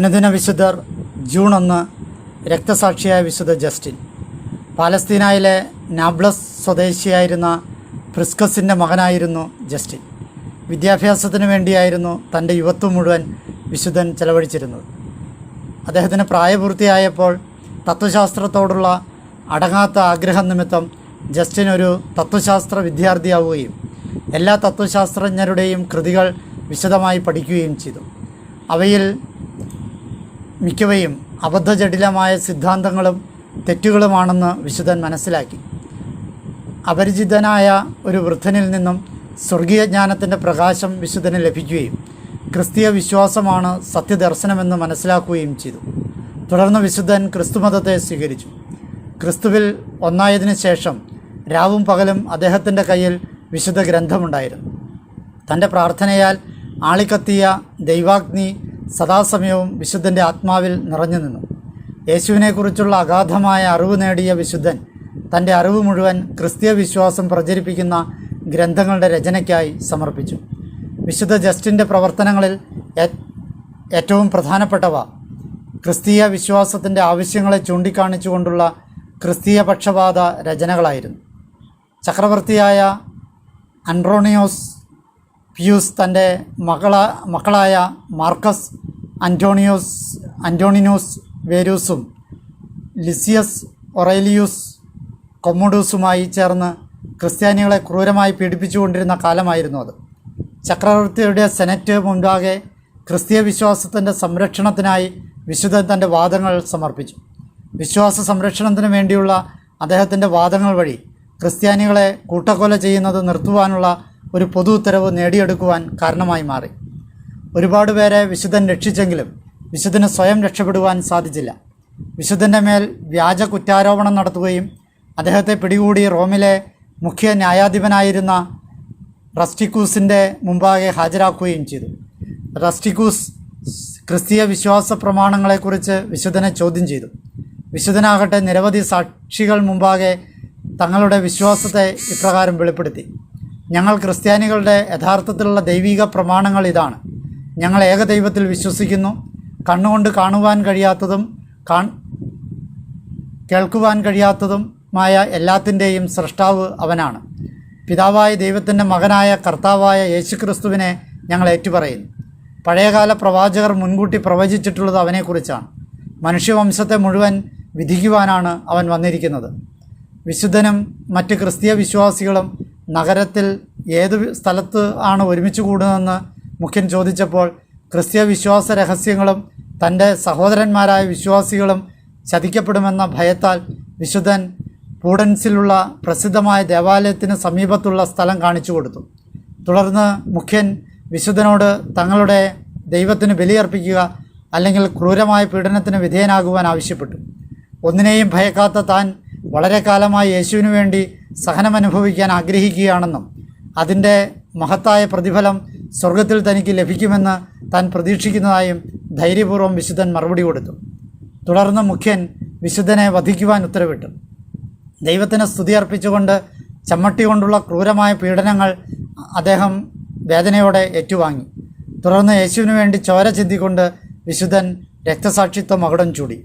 അനുദിന വിശുദ്ധർ ജൂൺ ഒന്ന് രക്തസാക്ഷിയായ വിശുദ്ധ ജസ്റ്റിൻ. പാലസ്തീനായിലെ നാബ്ലസ് സ്വദേശിയായിരുന്ന പ്രിസ്കസിന്റെ മകനായിരുന്നു ജസ്റ്റിൻ. വിദ്യാഭ്യാസത്തിന് വേണ്ടിയായിരുന്നു തന്റെ യുവത്വം മുഴുവൻ വിശുദ്ധൻ ചെലവഴിച്ചിരുന്നത്. അദ്ദേഹത്തിന് പ്രായപൂർത്തിയായപ്പോൾ തത്വശാസ്ത്രത്തോടുള്ള അടങ്ങാത്ത ആഗ്രഹം നിമിത്തം ജസ്റ്റിൻ ഒരു തത്വശാസ്ത്ര വിദ്യാർത്ഥിയാവുകയും എല്ലാ തത്വശാസ്ത്രജ്ഞരുടെയും കൃതികൾ വിശദമായി പഠിക്കുകയും ചെയ്തു. അവയിൽ മിക്കവയും അബദ്ധജടിലമായ സിദ്ധാന്തങ്ങളും തെറ്റുകളുമാണെന്ന് വിശുദ്ധൻ മനസ്സിലാക്കി. അപരിചിതനായ ഒരു വൃദ്ധനിൽ നിന്നും സ്വർഗീയ ജ്ഞാനത്തിന്റെ പ്രകാശം വിശുദ്ധന് ലഭിക്കുകയും ക്രിസ്തീയ വിശ്വാസമാണ് സത്യദർശനമെന്ന് മനസ്സിലാക്കുകയും ചെയ്തു. തുടർന്ന് വിശുദ്ധൻ ക്രിസ്തുമതത്തെ സ്വീകരിച്ചു. ക്രിസ്തുവിൽ ഒന്നായതിനു ശേഷം രാവും പകലും അദ്ദേഹത്തിന്റെ കയ്യിൽ വിശുദ്ധ ഗ്രന്ഥമുണ്ടായിരുന്നു. തന്റെ പ്രാർത്ഥനയാൽ ആളിക്കത്തിയ ദൈവാഗ്നി സദാസമയവും വിശുദ്ധന്റെ ആത്മാവിൽ നിറഞ്ഞു നിന്നു. യേശുവിനെക്കുറിച്ചുള്ള അഗാധമായ അറിവ് നേടിയ വിശുദ്ധൻ തന്റെ അറിവ് മുഴുവൻ ക്രിസ്തീയ വിശ്വാസം പ്രചരിപ്പിക്കുന്ന ഗ്രന്ഥങ്ങളുടെ രചനയ്ക്കായി സമർപ്പിച്ചു. വിശുദ്ധ ജസ്റ്റിന്റെ പ്രവർത്തനങ്ങളിൽ ഏറ്റവും പ്രധാനപ്പെട്ടവ ക്രിസ്തീയ വിശ്വാസത്തിന്റെ ആവശ്യങ്ങളെ ചൂണ്ടിക്കാണിച്ചുകൊണ്ടുള്ള ക്രിസ്തീയ പക്ഷപാത രചനകളായിരുന്നു. ചക്രവർത്തിയായ അൻഡ്രോണിയോസ് പിയൂസ് തന്റെ മകള മക്കളായ മാർക്കസ് അന്റോണിയോസ് അന്റോണിനോസ് വേരൂസും ലിസിയസ് ഒറേലിയൂസ് കൊമ്മോഡൂസുമായി ചേർന്ന് ക്രിസ്ത്യാനികളെ ക്രൂരമായി പീഡിപ്പിച്ചുകൊണ്ടിരുന്ന കാലമായിരുന്നു അത്. ചക്രവർത്തിയുടെ സെനറ്റ് മുൻപാകെ ക്രിസ്തീയ വിശ്വാസത്തിന്റെ സംരക്ഷണത്തിനായി വിശുദ്ധൻ തന്റെ വാദങ്ങൾ സമർപ്പിച്ചു. വിശ്വാസ സംരക്ഷണത്തിന് വേണ്ടിയുള്ള അദ്ദേഹത്തിന്റെ വാദങ്ങൾ വഴി ക്രിസ്ത്യാനികളെ കൂട്ടക്കൊല ചെയ്യുന്നത് നിർത്തുവാനുള്ള ഒരു പൊതു ഉത്തരവ് നേടിയെടുക്കുവാൻ കാരണമായി മാറി. ഒരുപാട് പേരെ വിശുദ്ധൻ രക്ഷിച്ചെങ്കിലും വിശുദ്ധന് സ്വയം രക്ഷപ്പെടുവാൻ സാധിച്ചില്ല. വിശുദ്ധന്റെ മേൽ വ്യാജ കുറ്റാരോപണം നടത്തുകയും അദ്ദേഹത്തെ പിടികൂടി റോമിലെ മുഖ്യ ന്യായാധിപനായിരുന്ന റസ്റ്റിക്കൂസിന്റെ മുമ്പാകെ ഹാജരാക്കുകയും ചെയ്തു. റസ്റ്റിക്കൂസ് ക്രിസ്തീയ വിശ്വാസ പ്രമാണങ്ങളെക്കുറിച്ച് വിശുദ്ധനെ ചോദ്യം ചെയ്തു. വിശുദ്ധനാകട്ടെ നിരവധി സാക്ഷികൾ മുമ്പാകെ തങ്ങളുടെ വിശ്വാസത്തെ ഇപ്രകാരം വെളിപ്പെടുത്തി. ഞങ്ങൾ ക്രിസ്ത്യാനികളുടെ യഥാർത്ഥത്തിലുള്ള ദൈവിക പ്രമാണങ്ങൾ ഇതാണ്. ഞങ്ങൾ ഏകദൈവത്തിൽ വിശ്വസിക്കുന്നു. കണ്ണുകൊണ്ട് കാണുവാൻ കഴിയാത്തതും കാൺ കേൾക്കുവാൻ കഴിയാത്തതുമായ എല്ലാത്തിന്റെയും സൃഷ്ടാവ് അവനാണ്. പിതാവായ ദൈവത്തിന്റെ മകനായ കർത്താവായ യേശുക്രിസ്തുവിനെ ഞങ്ങൾ ഏറ്റുപറയുന്നു. പഴയകാല പ്രവാചകർ മുൻകൂട്ടി പ്രവചിച്ചിട്ടുള്ളത് അവനെക്കുറിച്ചാണ്. മനുഷ്യവംശത്തെ മുഴുവൻ വിധിക്കുവാനാണ് അവൻ വന്നിരിക്കുന്നത്. വിശുദ്ധനും മറ്റ് ക്രിസ്തീയ വിശ്വാസികളും നഗരത്തിൽ ഏത് സ്ഥലത്ത് ആണ് ഒരുമിച്ച് കൂടുന്നതെന്ന് മുഖ്യൻ ചോദിച്ചപ്പോൾ ക്രിസ്ത്യ വിശ്വാസ രഹസ്യങ്ങളും തന്റെ സഹോദരന്മാരായ വിശ്വാസികളും ചതിക്കപ്പെടുമെന്ന ഭയത്താൽ വിശുദ്ധൻ പൂഡൻസിലുള്ള പ്രസിദ്ധമായ ദേവാലയത്തിന് സമീപത്തുള്ള സ്ഥലം കാണിച്ചു കൊടുത്തു. തുടർന്ന് മുഖ്യൻ വിശുദ്ധനോട് തങ്ങളുടെ ദൈവത്തിന് ബലിയർപ്പിക്കുക അല്ലെങ്കിൽ ക്രൂരമായ പീഡനത്തിന് വിധേയനാകുവാൻ ആവശ്യപ്പെട്ടു. ഒന്നിനെയും ഭയക്കാത്ത താൻ വളരെ കാലമായി യേശുവിനു വേണ്ടി സഹനമനുഭവിക്കാൻ ആഗ്രഹിക്കുകയാണെന്നും അതിന്റെ മഹത്തായ പ്രതിഫലം സ്വർഗത്തിൽ തനിക്ക് ലഭിക്കുമെന്ന് താൻ പ്രതീക്ഷിക്കുന്നതായും ധൈര്യപൂർവം വിശുദ്ധൻ മറുപടി കൊടുത്തു. തുടർന്ന് മുഖ്യൻ വിശുദ്ധനെ വധിക്കുവാൻ ഉത്തരവിട്ടു. ദൈവത്തിന് സ്തുതി അർപ്പിച്ചുകൊണ്ട് ചമ്മട്ടി കൊണ്ടുള്ള ക്രൂരമായ പീഡനങ്ങൾ അദ്ദേഹം വേദനയോടെ ഏറ്റുവാങ്ങി. തുടർന്ന് യേശുവിനു വേണ്ടി ചോര ചിന്തിക്കൊണ്ട് വിശുദ്ധൻ രക്തസാക്ഷിത്വം മകുടം ചൂടി.